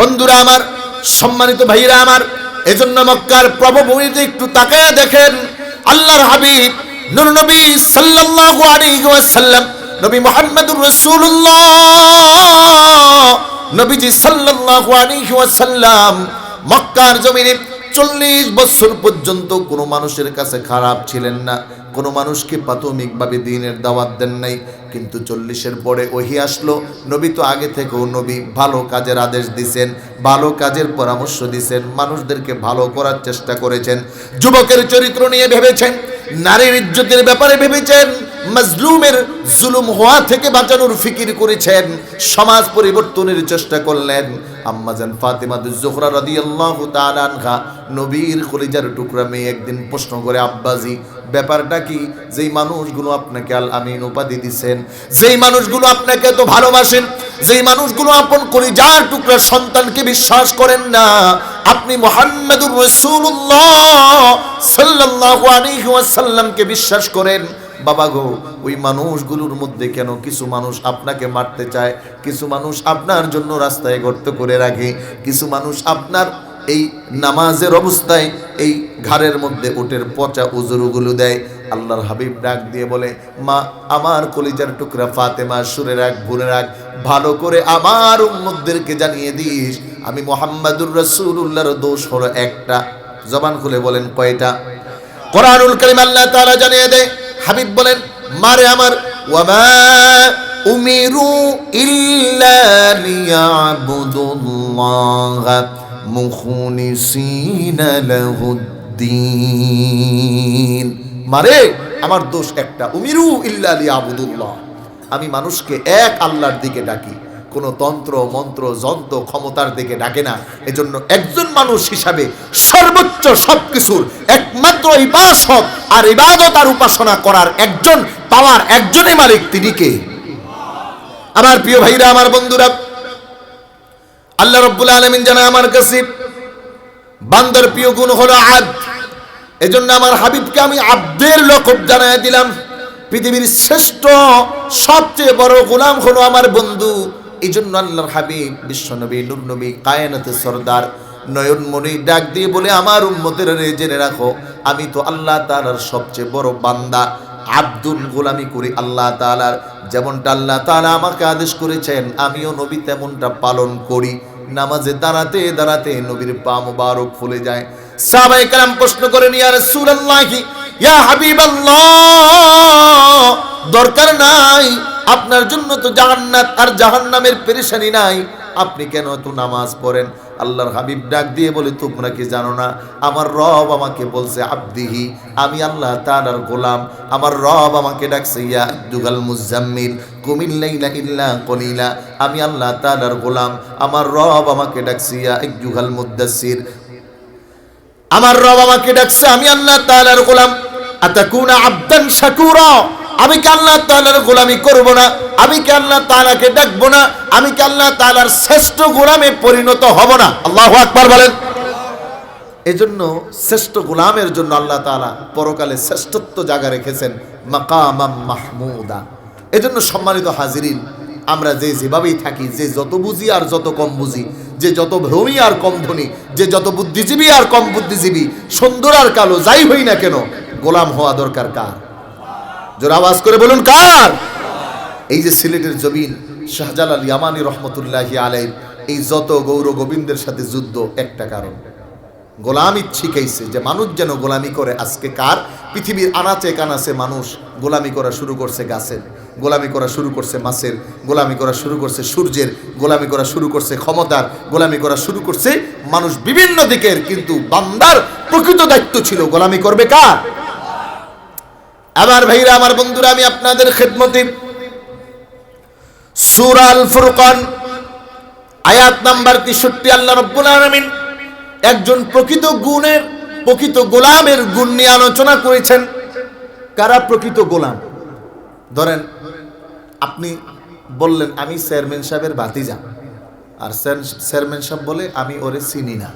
বন্ধুরা আমার, সম্মানিত ভাইরা আমার, এজন্য মক্কার প্রভভূমিতে একটু তাকায় দেখেন। আল্লাহর হাবিব নূর নবী সাল্লাল্লাহু আলাইহি ওয়াসাল্লাম, নবী মুহাম্মদুর রাসূলুল্লাহ, নবীজি সাল্লাল্লাহু আলাইহি ওয়াসাল্লাম, মক্কার জমিনে চল্লিশ বছর পর্যন্ত কোনো মানুষের কাছে খারাপ ছিলেন না, কোনো মানুষকে প্রাথমিকভাবে দিনের দাওয়াত দেন নাই। কিন্তু চল্লিশের পরে ওহি আসলো। নবী তো আগে থেকেও নবী ভালো কাজের আদেশ দিছেন, ভালো কাজের পরামর্শ দিছেন, মানুষদেরকে ভালো করার চেষ্টা করেছেন। যুবকের চরিত্র নিয়ে ভেবেছেন, নারীর ইজ্জতের ব্যাপারে ভেবেছেন, মাজলুমের জুলুম হওয়া থেকে বাঁচানোর ফিকির করেছেন, সমাজ পরিবর্তনের চেষ্টা করলেন। আম্মাজান ফাতেমা জোহরা রাদিয়াল্লাহু তাআলা আনহা, নবীর কলিজার টুকরা মেয়ে একদিন প্রশ্ন করে, আব্বাজি ব্যাপারটা কি? যেই মানুষগুলো আপনাকে আল আমিন উপাধি দিছেন, যেই মানুষগুলো আপনাকে তো ভালোবাসেন, যেই মানুষগুলো আপন কলিজার টুকরা সন্তানকে বিশ্বাস করেন না, আপনি মোহাম্মদুর সাল্লাল্লাহু আলাইহি ওয়াসাল্লামকে বিশ্বাস করেন। বাবা গো, ওই মানুষগুলোর মধ্যে কেন কিছু মানুষ আপনাকে মারতে চায়? কিছু মানুষ আপনার জন্য রাস্তায় গর্ত করে রাখে। কিছু মানুষ আপনার এই নামাজের অবস্থায় এই ঘাড়ের মধ্যে ওটের পচা উজুরুগুলো দেয়। আল্লাহর হাবিব ডাক দিয়ে বলে, মা, আমার কলিজার টুকরা ফাতেমা, সুরে রাখ, ভুলে রাখ, ভালো করে আমার উম্মতদেরকে জানিয়ে দিস, আমি মোহাম্মদুর রসুল্লাহর দোষ হলো একটা। জবান খুলে বলেন, কয়টা? কোরআনুল কারীম আল্লাহ তাআলা জানিয়ে দেয়, হাবিব বলেন, মারে আমার, ওয়ামা উমিরু ইল্লা লিয়াবুদুল্লাহ। মুখলিসিনা লাহুদ্দিন। মারে, আমার দোষ একটা। উমিরু ইল্লা লিয়াবুদুল্লাহ। আমি মানুষকে এক আল্লাহর দিকে ডাকি। কোনো তন্ত্র, মন্ত্র, যন্ত্র ক্ষমতার দিকে ডাকে না। এজন্য একজন মানুষ হিসাবে সর্বোচ্চ সবকিছুর একমাত্র ইবাসত আর ইবাদত আর উপাসনা করার একজন, পাওয়ার একজনই মালিক তিনি কে? আমার প্রিয় ভাইরা, আমার বন্ধুরা আল্লাহ রব্বুল আলমিন জানা আমার কাছে বান্দার প্রিয় গুণ হলো আদ। এজন্য আমার হাবিবকে আমি আব্দের লকব জানাই দিলাম। পৃথিবীর শ্রেষ্ঠ, সবচেয়ে বড় গোলাম হলো আমার বন্ধু। এই জন্য আল্লাহর হাবিব, বিশ্বনবী নবী কায়নাতে সর্দার, নয়নমণি ডাক দিয়ে বলে, আমার উম্মতের জেনে রাখো, আমি তো আল্লাহ তাআলার সবচেয়ে বড় বান্দা। আব্দুল গোলামি করি আল্লাহ তাআলার। যেমনটা আল্লাহ তাআলা আমাকে আদেশ করেছেন, আমিও নবী তেমনটা পালন করি। নামাজে দাঁড়াতে দাঁড়াতে নবীর পা মুবারক ফুলে যায়। সাহাবায়ে কালাম প্রশ্ন করেন, ইয়া রাসূলুল্লাহি, ইয়া হাবিবাল্লাহ, দরকার নাই? আপনার জন্য তো জাহান্নাত আর জাহান্নামের পেরেশানি নাই। আপনি কেন তো নামাজ পড়েন? আল্লাহর হাবিব ডাক দিয়ে বলে, তোমরা কি জানো না? আমার রব আমাকে বলছে, আব্দিহি, আমি আল্লাহ তাআলার গোলাম। আমার রব আমাকে ডাকছে, ইয়া দুগাল মুজাম্মিল কুমিল্লাইলা ইল্লা কলিলা। আমি আল্লাহ তাআলার গোলাম। আমার রব আমাকে ডাকছে, ইয়া ইজুগাল মুদ্দাসির আমার রব আমাকে ডাকছে, আমি আল্লাহ তাআলার গোলাম। আতাকুনা আবদান শাকুরা? আমি কি আল্লাহ তাআলার গোলামি করব না? আমি কি আল্লাহ তাআলাকে ডাকবো না? আমি কি আল্লাহ তাআলার শ্রেষ্ঠ গোলামে পরিণত হব না? আল্লাহ আকবার বলেন। এজন্য শ্রেষ্ঠ গোলামের জন্য আল্লাহ তালা পরকালে শ্রেষ্ঠত্ব জায়গা রেখেছেন মাকামাম মাহমুদা। এজন্য সম্মানিত হাজিরিন, আমরা যে যেভাবেই থাকি, যে যত বুঝি আর যত কম বুঝি, যে যত ভ্রমী আর কম ধনী, যে যত বুদ্ধিজীবী আর কম বুদ্ধিজীবী, সুন্দর আর কালো, যাই হই না কেন, গোলাম হওয়া দরকার কার? জোর আওয়াজ করে বলুন, কার? এই যে সিলেটের জমিন, শাহজালাল ইয়ামানি রহমতুল্লাহ আলাই এই যত গৌর গোবিন্দের সাথে যুদ্ধ, একটা কারণ। গোলামি শিখাইছে যে মানুষ যেন গোলামি করে, আজকে কার? পৃথিবীর আনাচে কানাচে মানুষ গোলামি করা শুরু করছে গাছের, গোলামি করা শুরু করছে মাছের, গোলামি করা শুরু করছে সূর্যের, গোলামি করা শুরু করছে ক্ষমতার, গোলামি করা শুরু করছে মানুষ বিভিন্ন দিকের, কিন্তু বান্দার প্রকৃত দায়িত্ব ছিল গোলামি করবে কার? আমার ভাইরা, আমার বন্ধুরা, আমি আপনাদের খেদমতে সুরাল ফুরকান আয়াত নাম্বার তেষট্টি, আল্লাহ রব্বুল আলামিন একজন প্রকৃত গুণের, প্রকৃত গোলামের গুণ নিয়ে আলোচনা করেছেন। কারা প্রকৃত গোলাম? ধরেন, আপনি বললেন, আমি চেয়ারম্যান সাহেবের ভাতিজা। আর চেয়ারম্যান সাহেব বলে, আমি ওরে চিনি না।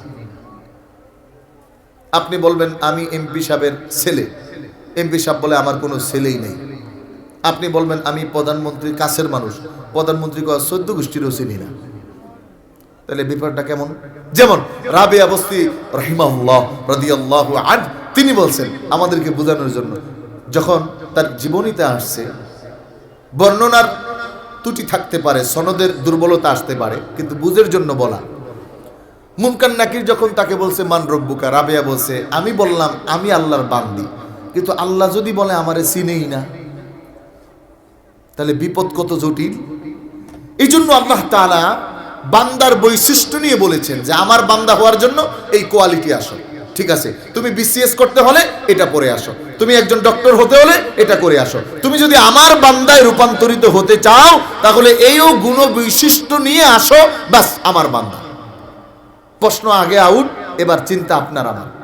আপনি বলবেন, আমি এমপি সাহেবের ছেলে। এমপি সাহেব বলে আমার কোনো ছেলেই নেই। আপনি বলবেন, আমি প্রধানমন্ত্রীর কাছের মানুষ। প্রধানমন্ত্রী চোদ্দ গোষ্ঠীরও চিনি না। তাহলে ব্যাপারটা কেমন? যেমন রাবিয়া বস্তি রহিমাহুল্লাহ রাদিয়াল্লাহু আন, তিনি বলছেন আমাদেরকে বোঝানোর জন্য, যখন তার জীবনীতে আসছে, বর্ণনার ত্রুটি থাকতে পারে, সনদের দুর্বলতা আসতে পারে, কিন্তু বুঝের জন্য বলা। মুনকান নাকির যখন তাকে বলছে, মান রব্বুকা, রাবেয়া বলছে, আমি বললাম, আমি আল্লাহর বান্দি। কিন্তু আল্লাহ যদি বলে আমারে চিনেই না, তাহলে বিপদ কত জটিল? এই জন্য আল্লাহ তাআলা বান্দার বৈশিষ্ট্য নিয়ে বলেছেন যে আমার বান্দা হওয়ার জন্য এই কোয়ালিটি আসো। ঠিক আছে? তুমি বিসিএস করতে হলে এটা পরে আসো। তুমি একজন ডক্টর হতে হলে এটা করে আসো। তুমি যদি আমার বান্দায় রূপান্তরিত হতে চাও, তাহলে এইও গুণ বৈশিষ্ট্য নিয়ে আসো, ব্যাস, আমার বান্দা। প্রশ্ন আগে আউট, এবার চিন্তা আপনার আমার।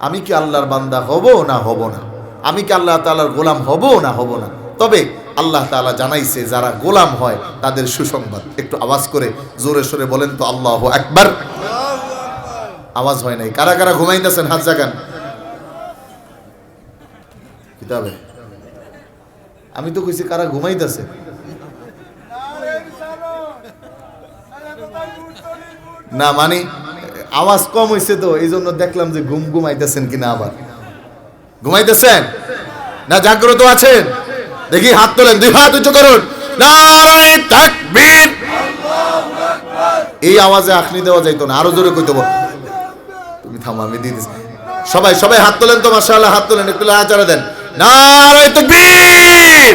আমি কি আল্লাহর বান্দা হব না হব না? আমি কি আল্লাহ তাআলার গোলাম হব না হব না? তবে আল্লাহ তাআলা জানাইছে, যারা গোলাম হয় তাদের সুসংবাদ। একটু আওয়াজ করে জোরে সোরে বলেন তো, আল্লাহ একবার আওয়াজ হয় নাই। কারা কারা ঘুমাইতেছেন? হাত জাগান। কিতাবে? আমি তো কইছি, কারা ঘুমাইতেছে? না মানে আওয়াজ কম হয়েছে তো এই জন্য দেখলাম যে ঘুম ঘুমাইতেছেন কিনা আবার। ঘুমাইতেছেন? না, জাগ্রত আছেন? দেখি হাত তোলেন, দুই হাত উঁচু করুন। এই আওয়াজে আখনি দেওয়া যাইতো না, আরও জোরে কইতে তুমি থামো, আমি দিয়ে দিচ্ছি সবাই সবাই হাত তোলেন তো, মাশাআল্লাহ, হাত তোলেন, একটু আচারে দেন। নারায়ে তাকবীর।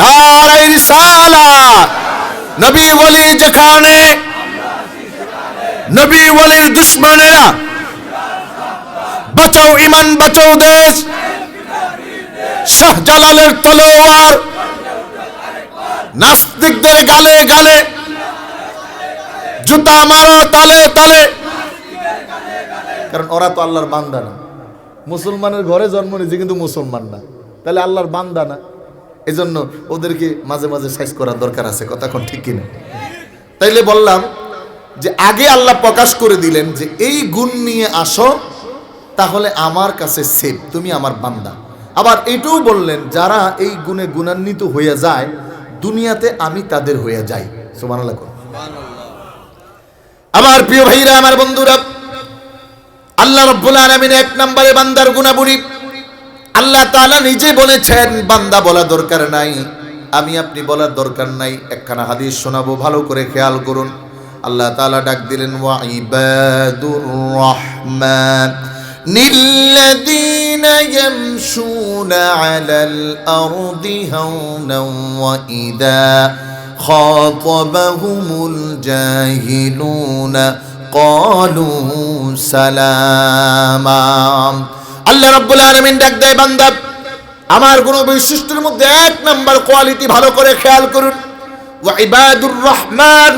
নারায়ে রিসালাত। নবী বলি যেখানে নবী ওয়ালির দুশ্মনেরা, বাঁচাও ইমান বাঁচাও দেশ। শাহজালালের তলোয়ার, নাস্তিকদের গালে গালে, জুতা মারো তালে তালে। কারণ ওরা তো আল্লাহর বান্দা না। মুসলমানের ঘরে জন্ম নিয়েছে কিন্তু মুসলমান না। তাহলে আল্লাহর বান্দা না। এজন্য ওদেরকে মাঝে মাঝে সাইজ করার দরকার আছে, কথা ঠিক কিনা। তাইলে বললাম যে আগে আল্লাহ প্রকাশ করে দিলেন যে এই গুণ নিয়ে আসো, তাহলে আমার কাছে সেভ তুমি আমার বান্দা। আবার এটাও বললেন, যারা এই গুণে গুণান্বিত হয়ে যায়, দুনিয়াতে আমি তাদের হয়ে যাই। করুন। আমার প্রিয় ভাইরা, আমার বন্ধুরা, আল্লাহ রব্বুল আলামিন এক নম্বরে বান্দার গুণাবলী। আল্লাহ তাআলা নিজে বলেছেন, বান্দা বলা দরকার নাই, আমি আপনি বলার দরকার নাই, একখানা হাদিস শোনাবো, ভালো করে খেয়াল করুন। আল্লাহ তাআলা ডাক দিলেন ওয়া ইবাদুর রহমান للذين يمشون على الأرض هونا وإذا خاطبهم الجاهلون قالوا سلاما আল্লাহ রাব্বুল আলামিন ডাক দেয় বান্দা আমার কোন বৈশিষ্ট্যের মধ্যে এক নাম্বার কোয়ালিটি ভালো করে খেয়াল করুন ওয়া ইবাদুর রহমান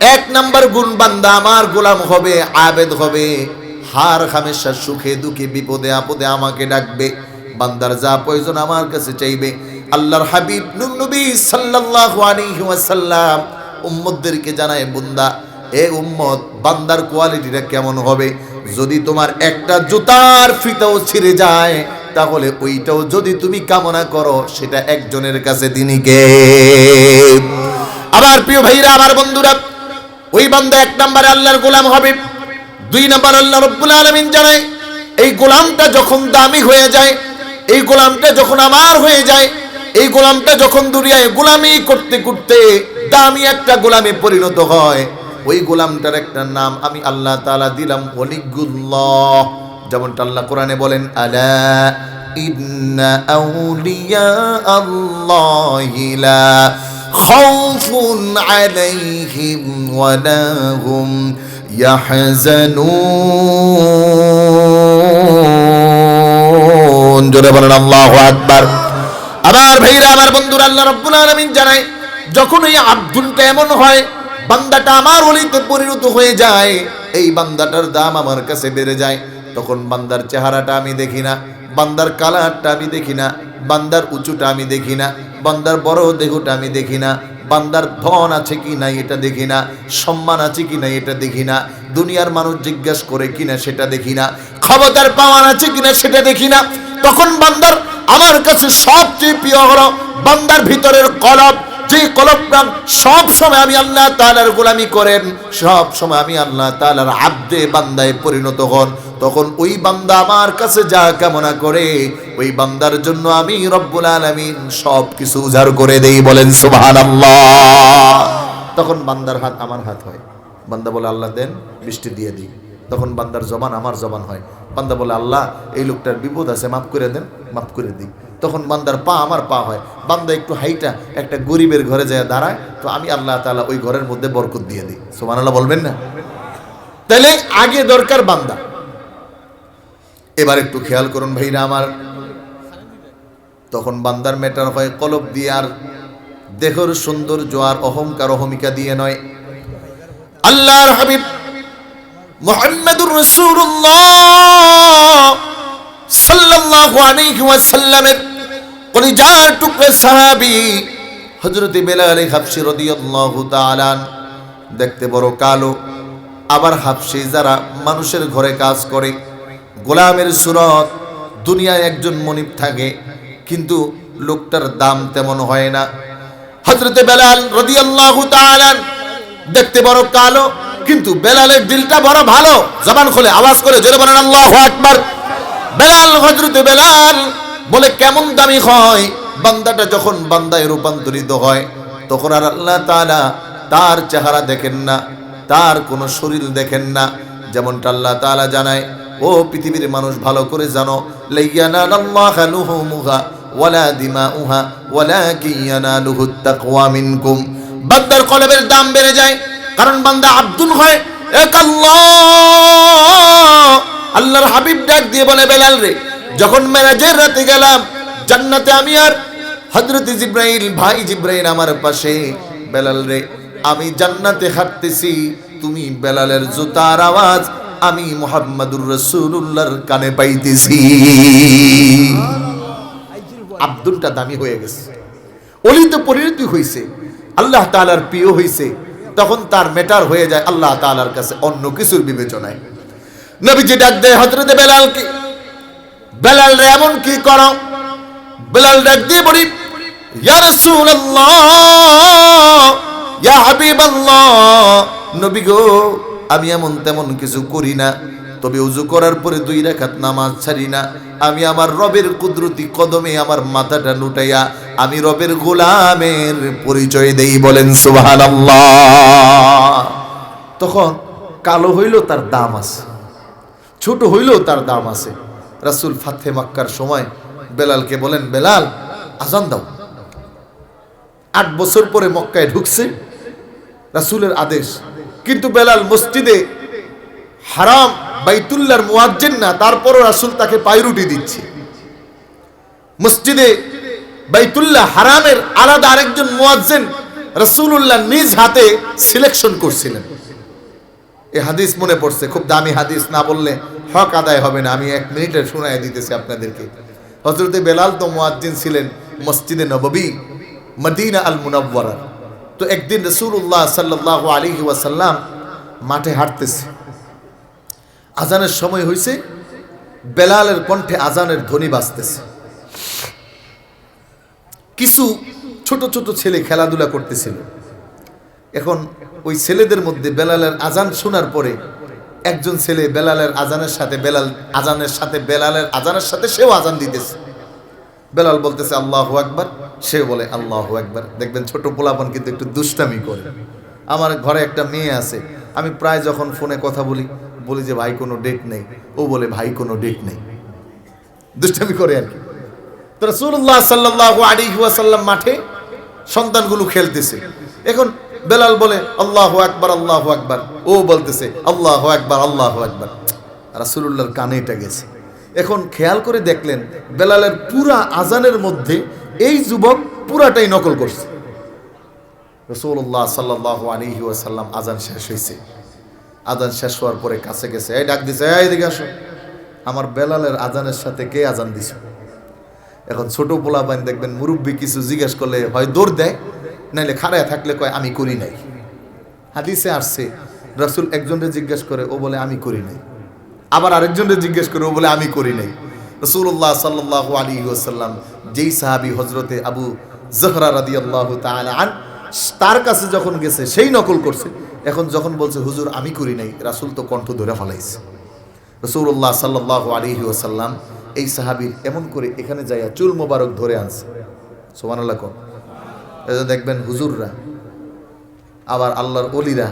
এক নাম্বার গুণ বান্দা আমার গোলাম হবে, আবেদ হবে। হার হামেশা সুখে, দুঃখে, বিপদে, আপদে আমাকে ডাকবে। বান্দার যা প্রয়োজন আমার কাছে চাইবে। আল্লাহর হাবিব নবী সাল্লাল্লাহু আলাইহি ওয়াসাল্লাম উম্মতদেরকে জানায়, বুন্দা, এ উম্মত, বান্দার কোয়ালিটিটা কেমন হবে? যদি তোমার একটা জুতার ফিতাও ছিঁড়ে যায়, তাহলে ওইটাও যদি তুমি কামনা করো, সেটা একজনের কাছে তিনি কে? আবার প্রিয় ভাইরা, আমার বন্ধুরা ওই বান্দা এক নম্বরে আল্লাহর গোলাম হবে। দুই নম্বর আল্লাহ রব্বুল আলামিন জানায় এই গোলামটা যখন দামি হয়ে যায়, এই গোলামটা যখন আমার হয়ে যায়, এই গোলামটা যখন দুনিয়ায় গোলামি করতে করতে দামি একটা গোলামে পরিণত হয়, ওই গোলামটার একটা নাম আমি আল্লাহ তাআলা দিলাম ওলিগুল্লাহ। যেমনটা আল্লাহ কোরআনে বলেন, আলা ইন্না আউলিয়া আল্লাহি খাউফুন আলাইহিম ওয়ালা হুম ইয়াহজানুন জোরে বলেন, আল্লাহু আকবার। আবার ভাইরা, আমার বন্ধুরা, আল্লাহ রাব্বুল আলামিন জানায় যখন এই আব্দুলটা এমন হয়, বান্দাটা আমার অলিতে পরিণত হয়ে যায়, এই বান্দাটার দাম আমার কাছে বেড়ে যায়, তখন বান্দার চেহারাটা আমি দেখি না। বান্দার কালারটা আমি দেখি না, বান্দার উঁচুটা আমি দেখি না, বান্দার বড় দেহটা আমি দেখি না, বান্দার ধন আছে কি নাই এটা দেখি না, সম্মান আছে কি নাই এটা দেখি না, দুনিয়ার মানুষ জিজ্ঞেস করে কিনা সেটা দেখি না, ক্ষমতার পাওয়ার আছে কিনা সেটা দেখি না, তখন বান্দার আমার কাছে সবচেয়ে প্রিয় হলো বান্দার ভিতরের কলব, যে কলবটা সব সময় আমি আল্লাহ তাআলার গোলামি করেন, সব সময় আমি আল্লাহ তাআলার আব্দে বান্দায় পরিণত হন তখন ওই বান্দা আমার কাছে যা কামনা করে, ওই বান্দার জন্য আমি রব্বুল আলামিন সব কিছু উজাড় করে দেই, বলেন সুবহানাল্লাহ। তখন বান্দার হাত আমার হাত হয়। বান্দা বলে, আল্লাহ, দেন, বৃষ্টি দিয়ে দিই। তখন বান্দার জবান আমার জবান হয়। বান্দা বলে, আল্লাহ, এই লোকটার বিপদ আছে, মাফ করে দেন, মাফ করে দিই। তখন বান্দার পা আমার পা হয়। বান্দা একটু হাইটা, একটা গরিবের ঘরে যায় দাঁড়ায়, তো আমি আল্লাহ তাআলা ওই ঘরের মধ্যে বরকত দিয়ে দিই। সোমান আল্লাহ বলবেন না? তাহলে আগে দরকার বান্দা। এবার একটু খেয়াল করুন ভাইরা আমার। তখন বান্দার মেটার হয়, কলব দিয়ে আর দেহর সৌন্দর্য আর অহংকার অহমিকা দিয়ে নয়। আল্লাহর হাবিব মুহাম্মাদুর রাসূলুল্লাহ সাল্লাল্লাহু আলাইহি ওয়াসাল্লামের কলিজার টুকরে সাহাবী হযরতে বেলাল হাবশী রাদিয়াল্লাহু তাআলা দেখতে বড় কালো। আবার হাবশী যারা মানুষের ঘরে কাজ করে গোলামের সুরত, দুনিয়ায় একজন মনিব থাকে, কিন্তু লোকটার দাম তেমন হয় না। হজরতে বেলাল রদিয়াল্লাহু তাআলা দেখতে বড় কালো, কিন্তু বেলালের দিলটা বড় ভালো। জবান খোলে, আওয়াজ করে জোরে বলেন, আল্লাহু আকবার। বেলাল হজরতে বেলাল বলে, কেমন দামি হয়? বান্দাটা যখন বান্দায় রূপান্তরিত হয়, তখন আর আল্লাহ তাআলা তার চেহারা দেখেন না, তার কোনো শরীর দেখেন না, যেমনটা আল্লাহ তাআলা জানায়। ও পৃথিবীর মানুষ ভালো করে জানো, লাইয়ানা আল্লাহ লুহুমুহা ওয়ালা ইয়ানালুহুত তাকওয়া মিনকুম। বান্দার কলবের দাম বেড়ে যায়, কারণ বান্দা আব্দুল হয়, এক আল্লাহ। আল্লাহর হাবিব ডাক দিয়ে বলে, বেলাল রে, যখন মেরাজের রাতে গেলাম, জান্নাতে আমি আর হযরত জিব্রাইল, ভাই জিব্রাইল আমার পাশে। বেলাল রে, আমি জান্নাতে হাঁটতেছি, তুমি বেলালের জুতার আওয়াজ আমি মুহাম্মাদুর রাসূলুল্লাহর কানে পাইতেছি। আব্দুলটা দামি হয়ে গেছে। অলিতে পরিণত হয়েছে আল্লাহ তাআলার প্রিয় হয়েছে তখন তার মেটার হয়ে যায় আল্লাহ তাআলার কাছে অন্য কিছুর বিবেচনায়। নবীজি ডাক দেয়, হযরতে বেলালকে। বেলাল রে এমন কি করো? বেলাল ডাক দিয়ে বলি, ইয়া রাসূলুল্লাহ, ইয়া হাবিবাল্লাহ, নবী গো আমি এমন তেমন কিছু করি না, তবে উজু করার পরে দুই রাকাত নামাজ ছাড়ি না। আমি আমার রবের কুদরতি কদমে আমার মাথাটা লুটাইয়া আমি রবের গোলামের পরিচয় দেই বলেন সুবহানাল্লাহ। তখন কালো হইল তার দাম আছে, ছোট হইলেও তার দাম আছে। রাসূল ফাতে মাক্কার সময় বেলালকে বলেন, বেলাল, আজান দাও। আট বছর পরে মক্কায় ঢুকছে। রাসূলের আদেশ কিন্তু বেলাল মসজিদে হারাম বাইতুল্লার মুয়াজ্জিন না, তারপরও রাসুল তাকে পায়রুটি দিচ্ছে। মসজিদে বাইতুল্লাহ হারামের আলাদা আরেকজন মুয়াজ্জিন রাসূলুল্লাহ নিজ হাতে সিলেকশন করছিলেন। এই হাদিস মনে পড়ছে, খুব দামি হাদিস, না বললে হক আদায় হবে না। আমি এক মিনিটে শোনায় দিতেছি আপনাদেরকে। হজরতে বেলাল তো মুয়াজ্জিন ছিলেন মসজিদে নববী, মদিনা আল মুনাব্বরা তো একদিন রসুল্লাহ সাল্লাহ আলী ওয়াসাল্লাম মাঠে হাঁটতেছে। আজানের সময় হয়েছে বেলালের কণ্ঠে আজানের ধ্বনি বাজতেছে। কিছু ছোট ছোট ছেলে খেলাধুলা করতেছিল। এখন ওই ছেলেদের মধ্যে বেলালের আজান শোনার পরে একজন ছেলে বেলালের আজানের সাথে বেলাল, আজানের সাথে বেলালের আজানের সাথে সেও আজান দিতেছে। বেলাল বলতেছে, আল্লাহ আকবার। সে বলে, আল্লাহ আকবার। দেখবেন ছোট পোলাপন কিন্তু একটু দুষ্টামি করে। আমার ঘরে একটা মেয়ে আছে, আমি প্রায় যখন ফোনে কথা বলি বলি যে, ভাই, কোনো ডেট নেই। ও বলে, ভাই, কোনো ডেট নেই। দুষ্টামি করে আর কি। তো রাসূলুল্লাহ সাল্লাল্লাহু আলাইহি ওয়াসাল্লাম মাঠে সন্তানগুলো খেলতেছে। এখন বেলাল বলে, আল্লাহ আকবার আল্লাহ আকবার। ও বলতেছে, আল্লাহ আকবার আল্লাহ আকবার। রাসূলুল্লাহর কানে এটা গেছে। এখন খেয়াল করে দেখলেন বেলালের পুরা আজানের মধ্যে এই যুবক পুরাটাই নকল করছে। রসুল্লাহ সাল্লাহ আলিহি ওয়াসাল্লাম আজান শেষ হয়েছে আজান শেষ হওয়ার পরে কাছে গেছে, এই ডাক দিছে, এই দিকে আসো। আমার বেলালের আজানের সাথে কে আজান দিছ? এখন ছোট পোলা বাইন দেখবেন মুরব্বী কিছু জিজ্ঞেস করলে হয় দৌড় দেয়, নাইলে খাড়ায় থাকলে কয়, আমি করি নাই। হাদিসে আসছে, রসুল একজনকে জিজ্ঞেস করে, ও বলে, আমি করি নাই। আবার আরেকজনকে জিজ্ঞেস করব, বলে, আমি করি নাই। রসুল্লাহ সাল্লাহ আলী ওসাল্লাম যেই সাহাবি হজরতে আবু জহরা রাদি আল্লাহ আন, তার কাছে যখন গেছে, সেই নকল করছে। এখন যখন বলছে, হুজুর, আমি করি নাই। রাসুল তো কণ্ঠ ধরে ফলাইছে। রসুল্লাহ সাল্লাহ আলহি ওসাল্লাম এই সাহাবির এমন করে এখানে যাইয়া চুল মোবারক ধরে আনছে। সোমান আল্লাহ কন। এই যে দেখবেন হুজুররা, আবার আল্লাহর অলিরা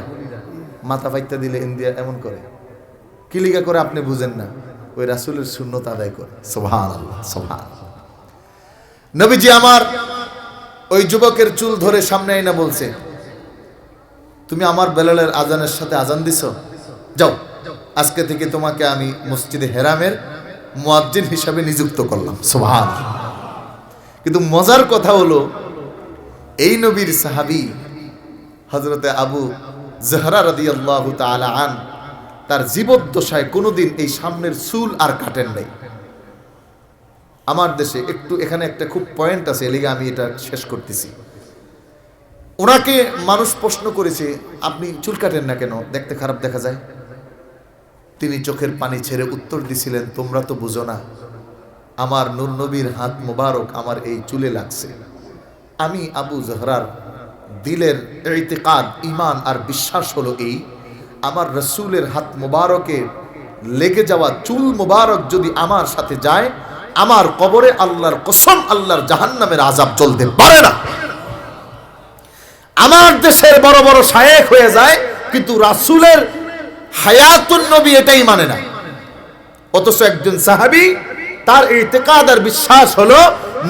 মাথা ফাইতে দিলে ইন্ডিয়া এমন করে। কিলিকা করে আপনি বুঝেন না? ওই রাসুলের শূন্যতা আদায় করে। সোহান আল্লাহ সোহান নবীজি আমার ওই যুবকের চুল ধরে সামনে আইনা বলছে, তুমি আমার বেলালের আজানের সাথে আজান দিছ? যাও, আজকে থেকে তোমাকে আমি মসজিদে হেরামের মুয়াজ্জিন হিসাবে নিযুক্ত করলাম। সোহান কিন্তু মজার কথা হলো, এই নবীর সাহাবি হজরতে আবু জহরা রদি আল্লাহ তালা আন তার জীবদ্দশায় কোনোদিন এই সামনের চুল আর কাটেন নাই। আমার দেশে একটু এখানে একটা খুব পয়েন্ট আছে এলিগে আমি এটা শেষ করতেছি। ওনাকে মানুষ প্রশ্ন করেছে, আপনি চুল কাটেন না কেন? দেখতে খারাপ দেখা যায়? তিনি চোখের পানি ছেড়ে উত্তর দিছিলেন, তোমরা তো বুঝো না, আমার নূর নবীর হাত মোবারক আমার এই চুলে লাগছে। আমি আবু জহরার দিলের ইমান আর বিশ্বাস হলো এই আমার রসুলের হাত মোবারকের লেগে যাওয়া চুল মোবারক যদি আমার সাথে যায়, আমার কবরে আল্লাহর কসম, আল্লাহর জাহান্নামের আজাব চলতে পারে না। আমার দেশের বড় বড় শায়েক হয়ে যায়, কিন্তু রাসুলের হায়াতুন নবী এটাই মানে না। অথচ একজন সাহাবি, তার ইতেকাদ আর বিশ্বাস হলো,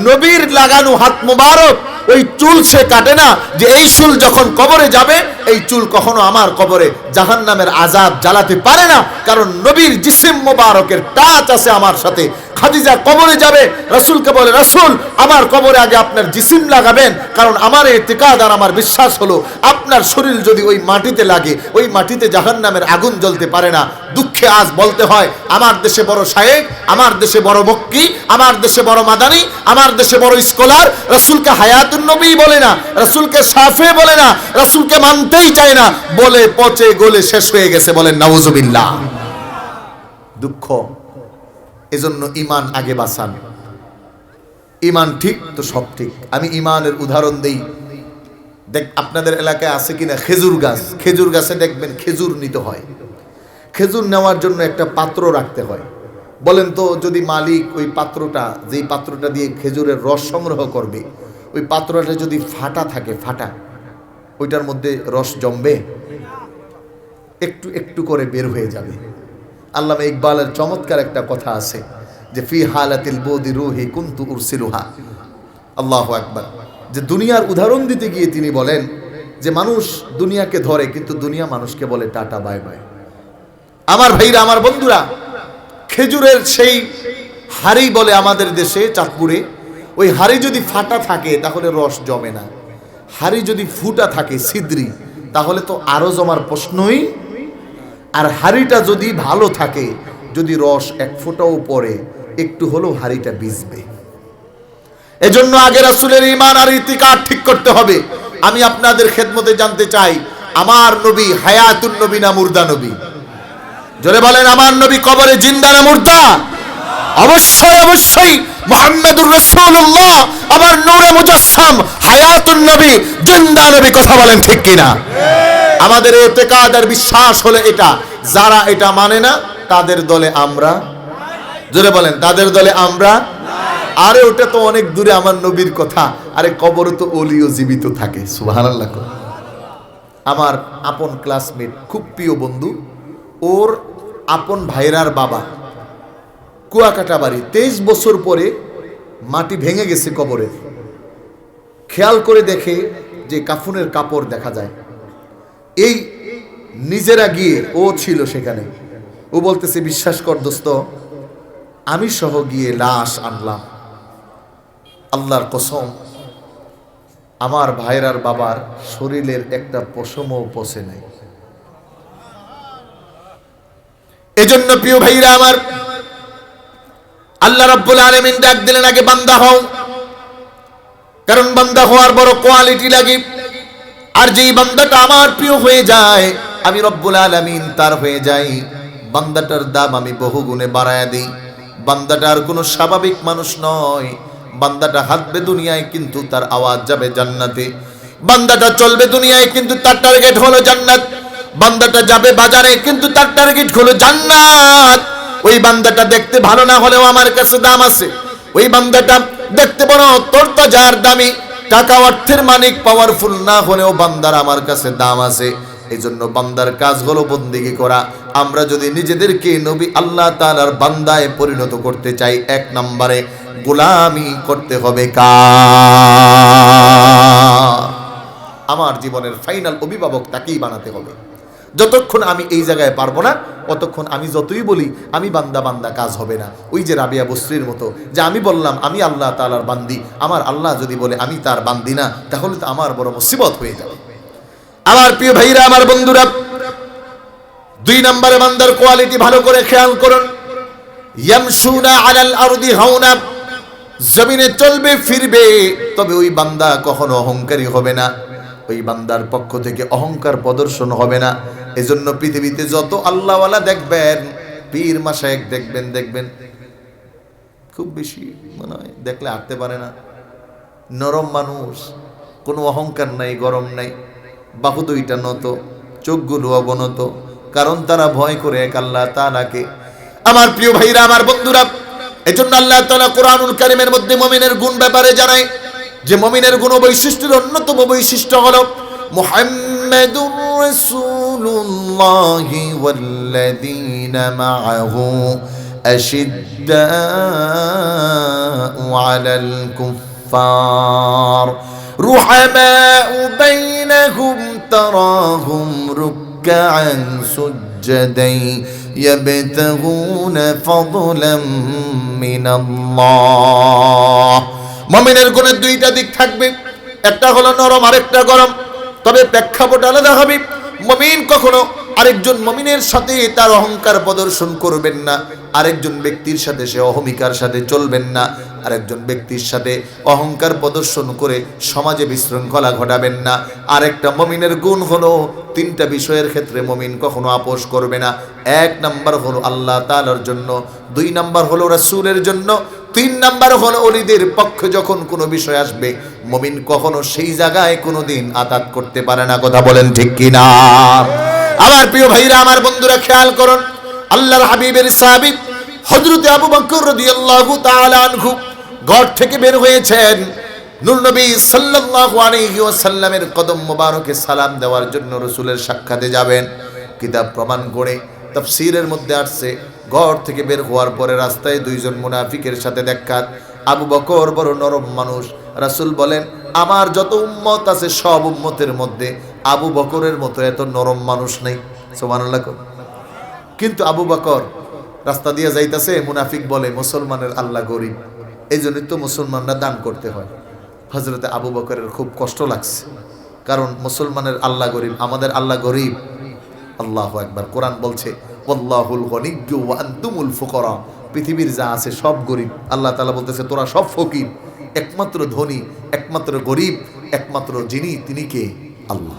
নবীর লাগানো হাত মোবারক ওই চুল সে কাটে না যে এই চুল যখন কবরে যাবে, এই চুল কখনো আমার কবরে জাহান নামের আজাব জ্বালাতে পারে না। কারণ নবীর জিসিম মোবারকের টাচ আছে আমার সাথে। খাদিজা কবরে যাবে, রাসুলকে বলে, রাসুল, আমার কবরে আগে আপনার জিসিম লাগাবেন, কারণ আমার এই টিকাদ আর আমার বিশ্বাস হলো, আপনার শরীর যদি ওই মাটিতে লাগে, ওই মাটিতে জাহান নামের আগুন জ্বলতে পারে না। দুঃখে আজ বলতে হয়, আমার দেশে বড় শায়েক, আমার দেশে বড় মক্কি, আমার দেশে বড় মাদানি, আমার দেশে বড় স্কলার, রাসুলকে হায়াতুন নবী বলে না, রাসুলকে সাফে বলে না, রাসুলকে মানতেই চায় না, বলে পচে গলে শেষ হয়ে গেছে বলেন নওয়াজুবিল্লাহ দুঃখ। এজন্য ইমান আগে বাঁচান। ইমান ঠিক তো সব ঠিক। আমি ইমানের উদাহরণ দেই। দেখ, আপনাদের এলাকায় আছে কিনা? খেজুর গাছ। খেজুর গাছে দেখবেন খেজুর নিতে হয়। খেজুর নেওয়ার জন্য একটা পাত্র রাখতে হয়। বলেন তো, যদি মালিক ওই পাত্রটা, যেই পাত্রটা দিয়ে খেজুরের রস সংগ্রহ করবে, ওই পাত্রটা যদি ফাটা থাকে, ফাটা, ওইটার মধ্যে রস জমবে, একটু একটু করে বের হয়ে যাবে। আল্লামা ইকবালের চমৎকার একটা কথা আছে যে, ফি হালাতিল বৌদি রুহি কুন্তু উরসিলুহা। আল্লাহ আকবার। যে, দুনিয়ার উদাহরণ দিতে গিয়ে তিনি বলেন যে, মানুষ দুনিয়াকে ধরে, কিন্তু দুনিয়া মানুষকে বলে, টাটা, বাই বাই। আমার ভাইরা, আমার বন্ধুরা, খেজুরের সেই হাড়ি বলে আমাদের দেশে, চাঁদপুরে, ওই হাড়ি যদি ফাটা থাকে, তাহলে রস জমে না। হাড়ি যদি ফুটা থাকে, ছিদ্রি, তাহলে তো আরও জমার প্রশ্নই আর হাড়িটা যদি ভালো থাকে, যদি রস এক ফোঁটাও পড়ে, একটু হলেও হাড়িটা ভিজবে। এজন্য আগে রাসুলের ইমান আর ইতিকার ঠিক করতে হবে। আমি আপনাদের খেদমতে জানতে চাই, আমার নবী হায়াতুন নবী না মুর্দা নবী? জোরে বলেন, আমার নবী কবরে জিন্দা না মুর্দা? অবশ্যই অবশ্যই, মোহাম্মদুর রসুল্লাহ আমার নূরে মুজাসসাম, হায়াতুন নবী, জিন্দা নবী, কথা বলেন ঠিক কিনা? আমাদের এতেকাদ আর বিশ্বাস হলে এটা। যারা এটা মানে না, তাদের দলে আমরা জোরে বলেন, তাদের দলে আমরা আরে ওটা তো অনেক দূরে আমার নবীর কথা। আরে কবর তো অলিও জীবিত থাকে, সুবহানাল্লাহ আমার আপন ক্লাসমেট খুব প্রিয় বন্ধু, ওর আপন ভাইরার বাবা, কুয়াকাটা বাড়ি, তেইশ বছর পরে মাটি ভেঙে গেছে কবরে। খেয়াল করে দেখে যে কাফুনের কাপড় দেখা যায়। এই নিজেরা গিয়ে, ও ছিল সেখানে। ও বলতেছে, বিশ্বাস কর দোস্ত, আমি সহ গিয়ে লাশ আনলাম। আল্লাহর কসম, আমার ভাইরার বাবার শরীরের একটা পশমও পচে নাই। এজন্য প্রিয় ভাইরা আমার, আল্লাহ রব্বুল আলামিন ডাক দিলেন, আগে বান্দা হও। কারণ বান্দা হওয়ার বড় কোয়ালিটি লাগে। আর যেই বান্দাটা আমার প্রিয় হয়ে যায়, আমি রব্বুল আলামিন তার হয়ে যাই। বান্দাটার দাম আমি বহু গুণে বাড়ায় দিই। বান্দাটা আর কোনো স্বাভাবিক মানুষ নয়। বান্দাটা হাঁটবে দুনিয়ায়, কিন্তু তার আওয়াজ যাবে জান্নাতে। বান্দাটা চলবে দুনিয়ায়, কিন্তু তার টার্গেট হলো জান্নাত। বান্দাটা যাবে বাজারে, কিন্তু তার টার্গেট হলো জান্নাত। ওই বান্দাটা দেখতে ভালো না হলেও আমার কাছে দাম আছে। ওই বান্দাটা দেখতে বড় তোর তো যার দামি। টাকা অর্থের মালিক পাওয়ারফুল না হলেও বান্দার আমার কাছে দাম আছে। এই জন্য বান্দার কাজ হলো বন্দিগি করা। আমরা যদি নিজেদেরকে নবী আল্লাহ তালার বান্দায় পরিণত করতে চাই, এক নম্বরে গোলামি করতে হবে কা আমার জীবনের ফাইনাল অভিভাবক তাকেই বানাতে হবে। যতক্ষণ আমি এই জায়গায় পারব না ততক্ষণ আমি যতই বলি, আমি বান্দা বান্দা কাজ হবে না। ওই যে রাবিয়া বস্ত্রীর মতো, যে আমি বললাম, আমি আল্লাহ তালার বান্দি, আমার আল্লাহ যদি বলে আমি তার বান্দি না, তাহলে তো আমার বড় মুসিবত হয়ে যাবে। আমার প্রিয় ভাইরা, আমার বন্ধুরা, দুই নম্বরে বান্দার কোয়ালিটি ভালো করে খেয়াল করুন। ইয়ামশুনা আলাল আরদি হাওনা, জমিনে চলবে, ফিরবে, তবে ওই বান্দা কখনো অহংকারী হবে না। ওই বান্দার পক্ষ থেকে অহংকার প্রদর্শন হবে না। এজন্য পৃথিবীতে যত আল্লাহওয়ালা দেখবেন, পীর মাসায়েক দেখবেন দেখবেন, খুব বেশি মনে হয় দেখলে হাঁটতে পারে না। নরম মানুষ, কোনো অহংকার নাই, গরম নাই বাহু দুইটা নত, চোখগুলো অবনত, কারণ তারা ভয় করে এক আল্লাহ তালাকে আমার প্রিয় ভাইরা, আমার বন্ধুরা এই জন্য আল্লাহ তালা কোরআনুল কারিমের মধ্যে মমিনের গুণ ব্যাপারে জানায় যে মমিনের গুণ বৈশিষ্ট্যের অন্যতম বৈশিষ্ট্য হল মুহাম্মাদুর রাসূলুল্লাহ ওয়াল্লাযীনা মাআহু أشداء على الكفار رحماء بينهم تراهم ركعا سجدا يبتغون فضلا من الله মমিনের গুণের দুইটা দিক থাকবে। একটা হলো নরম, আরেকটা গরম। তবে প্রেক্ষাপট আলাদা হবে, মমিন কখনো আরেকজন মমিনের সাথে তার অহংকার প্রদর্শন করবেন না। আরেকজন ব্যক্তির সাথে সে অহমিকার সাথে চলবেন না, আরেকজন ব্যক্তির সাথে অহংকার প্রদর্শন করে সমাজে বিশৃঙ্খলা ঘটাবেন না। আরেকটা মমিনের গুণ হলো তিনটা বিষয়ের ক্ষেত্রে মমিন কখনো আপোষ করবে না। এক নাম্বার হলো আল্লাহ তালার জন্য, দুই নাম্বার হলো রাসূলের জন্য, তিন নাম্বার হলো অলিদের পক্ষে যখন কোনো বিষয় আসবে, মমিন কখনো সেই জায়গায় কোনো দিন আতাত করতে পারে না। কথা বলেন ঠিক কিনা? আমার প্রিয় ভাইরা, আমার বন্ধুরা, খেয়াল করুন আল্লাহর হাবিবের সাহাবী হযরতে আবু বকর রাদিয়াল্লাহু তাআলা আনহু ঘর থেকে বের হয়েছেন। নূর নবী সাল্লাল্লাহু আলাইহি ওয়াসাল্লামের কদম মোবারকে সালাম দেওয়ার জন্য রসুলের সাক্ষাতে যাবেন। কিতাব প্রমাণ করে তাফসীরের মধ্যে আসছে, ঘর থেকে বের হওয়ার পরে রাস্তায় দুইজন মুনাফিকের সাথে দেখাত আবু বকর বড় নরম মানুষ। রাসূল বলেন, আমার যত উম্মত আছে সব উম্মতের মধ্যে আবু বকরের মতো এত নরম মানুষ নেই। সুবহানাল্লাহ। কিন্তু আবু বকর রাস্তা দিয়ে যাইতাছে, মুনাফিক বলে, মুসলমানের আল্লাহ গরিব। এই জন্যই তো মুসলমানরা দান করতে হয়। হজরতে আবু বকরের খুব কষ্ট লাগছে। কারণ মুসলমানের আল্লাহ গরিব, আমাদের আল্লাহ গরিব। আল্লাহ একবার কোরআন বলছে আনতুমুল পৃথিবীর যা আছে সব গরিব। আল্লাহ তালা বলতেছে, তোরা সব ফকির। একমাত্র ধনী, একমাত্র গরিব, একমাত্র যিনি, তিনি কে? আল্লাহ।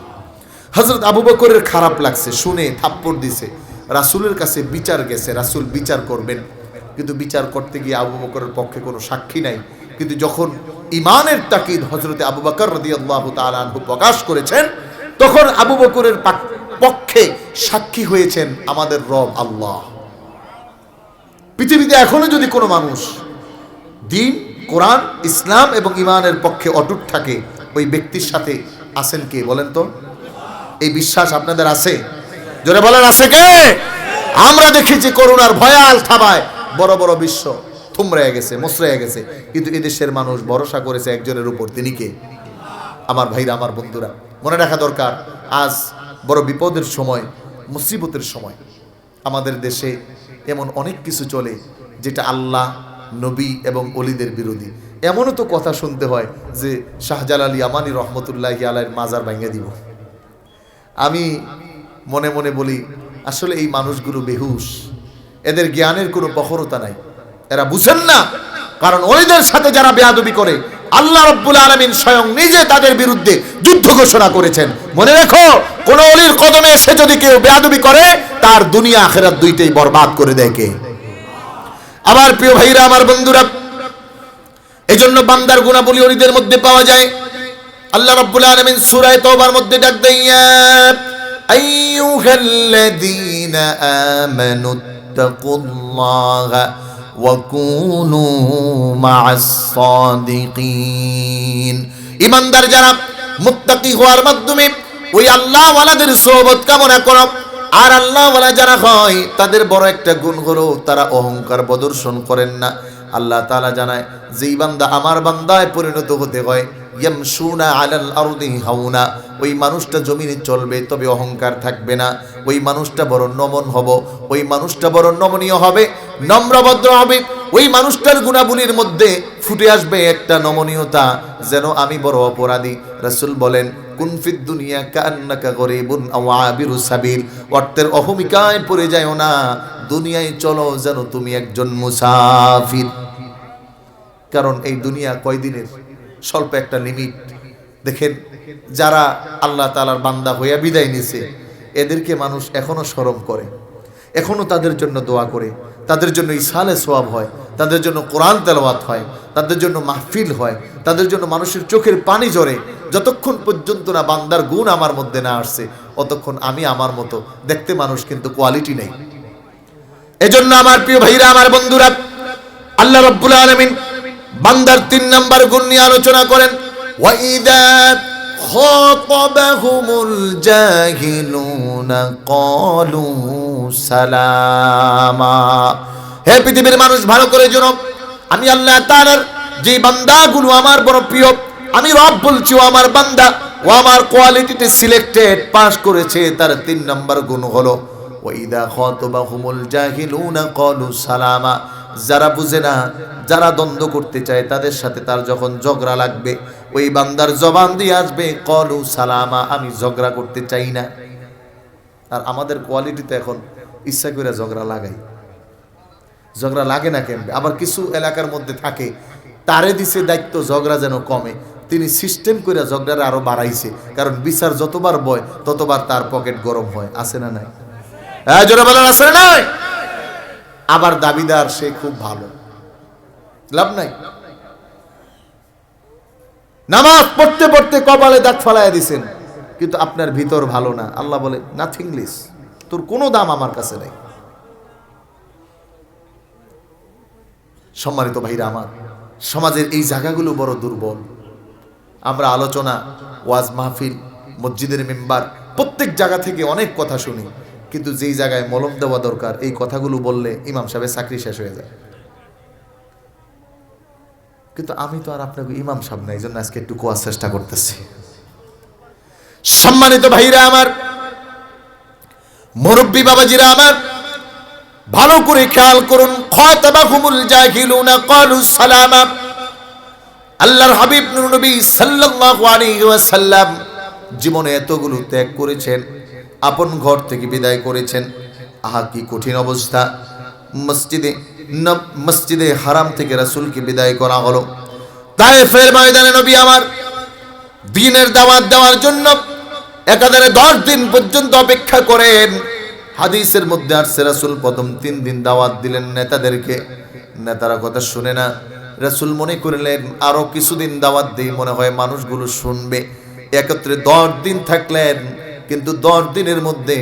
হজরত আবু বকরের খারাপ লাগছে, শুনে থাপ্পড় দিছে। রাসূলের কাছে বিচার গেছে, রাসূল বিচার করবেন। কিন্তু বিচার করতে গিয়ে আবু বকরের পক্ষে কোনো সাক্ষী নাই। কিন্তু যখন ইমানের তাকিদ হজরতে আবু বকর রাদিয়াল্লাহু তাআলা আনহু প্রকাশ করেছেন, তখন আবু বকরের পক্ষে সাক্ষী হয়েছেন আমাদের রব আল্লাহ। পৃথিবীতে এখনও যদি কোনো মানুষ দিন, কোরআন, ইসলাম এবং ইমানের পক্ষে অটুট থাকে, ওই ব্যক্তির সাথে আছেন কে বলেন তো? এই বিশ্বাস আপনাদের আছে? জোরে বলেন, আছে কে? আমরা দেখেছি করোনার ভয়াল থাবায় বড় বড় বিশ্ব থুমড়ে গেছে মসরে গেছে। কিন্তু এদেশের মানুষ ভরসা করেছে একজনের উপর। তিনি কে? আমার ভাইরা, আমার বন্ধুরা। মনে রাখা দরকার, আজ বড় বিপদের সময়, মুসিবতের সময়। আমাদের দেশে এমন অনেক কিছু চলে যেটা আল্লাহ, নবী এবং অলিদের বিরোধী। এমনও তো কথা শুনতে হয় যে শাহজালাল ইয়ামানি রহমতুল্লাহ আলাইয়ের মাজার ভাঙিয়ে দিব। আমি মনে মনে বলি, আসলে এই মানুষগুলো বেহুশ। এদের জ্ঞানের কোনো বহরতা নাই। এরা বুঝেন না। কারণ ওইদের সাথে যারা বেয়াদবি করে, আল্লাহ রব্বুল আলমিন স্বয়ং নিজে তাদের বিরুদ্ধে যুদ্ধ ঘোষণা করেছেন। মনে রেখো, কোন অলির কদমে এসে যদি কেউ বেয়াদবি করে, তার দুনিয়া আখেরাত দুইটাই বরবাদ করে দেয় কে? আমার প্রিয় ভাইরা, আমার বন্ধুরা এই জন্য বান্দার গুণাবলী ওরিদের মধ্যে পাওয়া যায়। আল্লাহ রাব্বুল আলামিন সূরা তওবার মধ্যে ডাক দেন ইয়া আইয়ুহাল্লাযীনা আমানু তাকুল্লাহা ওয়া কুনু মা'আস সাদিকিন ঈমানদার যারা মুত্তাকি হওয়ার মাধ্যমে ওই আল্লাহ ওয়ালাদের সোহবত কামনা করো, আর আল্লাহ ওয়ালা যারা হয়, তাদের বড় একটা গুণ হলো তারা অহংকার প্রদর্শন করেন না। আল্লাহ তাআলা জানায়, যেই বান্দা আমার বান্দায় পরিণত হতে হয় ইয়ামশুনা আলাল আরদি হাউনা। ওই মানুষটা জমিনে চলবে, তবে অহংকার থাকবে না। ওই মানুষটা বড় নমন হব, ওই মানুষটা বড় নমনীয় হবে, নম্রভদ্র হবে। ওই মানুষটার গুণাবলীর মধ্যে ফুটে আসবে একটা নমনীয়তা, যেন আমি বড় অপরাধী। রাসূল বলেন কুনফিদ দুনিয়া কান্নাকা গরিবুন আও আবিরু সাবিল। অর্থের অহমিকায় পড়ে যায়ও না। দুনিয়ায় চলো যেন তুমি একজন মুসাফির। কারণ এই দুনিয়া কয়দিনের? স্বল্প একটা লিমিট দেখেন, যারা আল্লাহ তালার বান্দা হইয়া বিদায় নিছে, এদেরকে মানুষ এখনও স্মরণ করে, এখনও তাদের জন্য দোয়া করে, তাদের জন্য ইসালে সোয়াব হয়, তাদের জন্য কোরআন তেলাওয়াত হয়, তাদের জন্য মাহফিল হয়, তাদের জন্য মানুষের চোখের পানি ঝরে, যতক্ষণ পর্যন্ত না বান্দার গুণ আমার মধ্যে না আসছে, অতক্ষণ আমি আমার মতো দেখতে মানুষ কিন্তু কোয়ালিটি নেই। এজন্য আমার প্রিয় ভাইরা, আমার বন্ধুরা, আল্লাহ রব্বুল আলামিন বান্দার তিন নাম্বার গুণ নিয়ে আলোচনা করেন। ওয়াইদা খাতাবাহুমুল জাহিলুনা ক্বালু সালামা। হে পৃথিবীর মানুষ, ভালো করে জন্য আমি আল্লাহ তাআলার যে বান্দাগুলো আমার বড় প্রিয়, আমি রব বলছি, ও আমার বান্দা, ও আমার কোয়ালিটিতে সিলেক্টেড পাস করেছে, তার তিন নাম্বার গুণ হলো ওইদা খতবাহুমুল জাহিলুনা ক্বালু সালামা। যারা বুঝে না, যারা দ্বন্দ্ব করতে চায়, তাদের সাথে তার যখন ঝগড়া লাগবে, ওই বান্দার জবান দিয়ে আসবে, কলু সালামা, আমি ঝগড়া করতে চাই না। আর আমাদের কোয়ালিটিতে এখন ইচ্ছা করে ঝগড়া লাগাই। ঝগড়া লাগে না কেন আবার কিছু এলাকার মধ্যে থাকে, তারে দিছে দায়িত্ব, ঝগড়া যেন কমে। তিনি সিস্টেম করে ঝগড়াটা আরও বাড়াইছে, কারণ বিচার যতবার বয়, ততবার তার পকেট গরম হয়। আছে না নাই? হ্যাঁ জোরে বলার আছে না নাই? আবার দাবিদার সে খুব ভালো। লাভ নাই। নামাজ পড়তে পড়তে কপালে দাগ ফালাইয়া দিছেন, কিন্তু আপনার ভিতর ভালো না। আল্লাহ বলে নাথিং লিস তোর কোনো দাম আমার কাছে নাই। সম্মানিত ভাইরা আমার, সমাজের এই জায়গাগুলো বড় দুর্বল। আমরা আলোচনা, ওয়াজ মাহফিল, মসজিদের মেম্বার, প্রত্যেক জায়গা থেকে অনেক কথা শুনি। কিন্তু যেই জায়গায় মলম দেওয়া দরকার, এই কথাগুলো বললে ইমাম সাহেবের চাকরি শেষ হয়ে যায়। কিন্তু আমি তো আর আপনাকে ইমাম সাহেব না এই জন্য আজকে একটু কোয়ার চেষ্টা করতেছি। সম্মানিত ভাইরা আমার, মুরব্বী বাবাজিরা আমার, ভালো করে খেয়াল করুন, খতাবাহুমুল জাহিলুনা ক্বালু সালামা। আল্লাহর হাবিব নবী সাল্লাল্লাহু আলাইহি ওয়াসাল্লাম জীবনে এতগুলো ত্যাগ করেছেন। আপন ঘর থেকে বিদায় করেছেন। আহা, কি কঠিন অবস্থা। মসজিদে মসজিদে হারাম থেকে রাসূলকে বিদায় করা হলো। তায়েফের ময়দানে নবী আমার দিনের দাওয়াত দেওয়ার জন্য একাধারে দশ দিন পর্যন্ত অপেক্ষা করেন। হাদিসের মধ্যে আসছে, রাসূল প্রথম তিন দিন দাওয়াত দিলেন নেতাদেরকে। নেতারা কথা শুনে না। রাসূল মনে করলেন, আরও কিছুদিন দাওয়াত দিই, মনে হয় মানুষগুলো শুনবে। একত্রে দশ দিন থাকলেন। কিন্তু দশ দিনের মধ্যে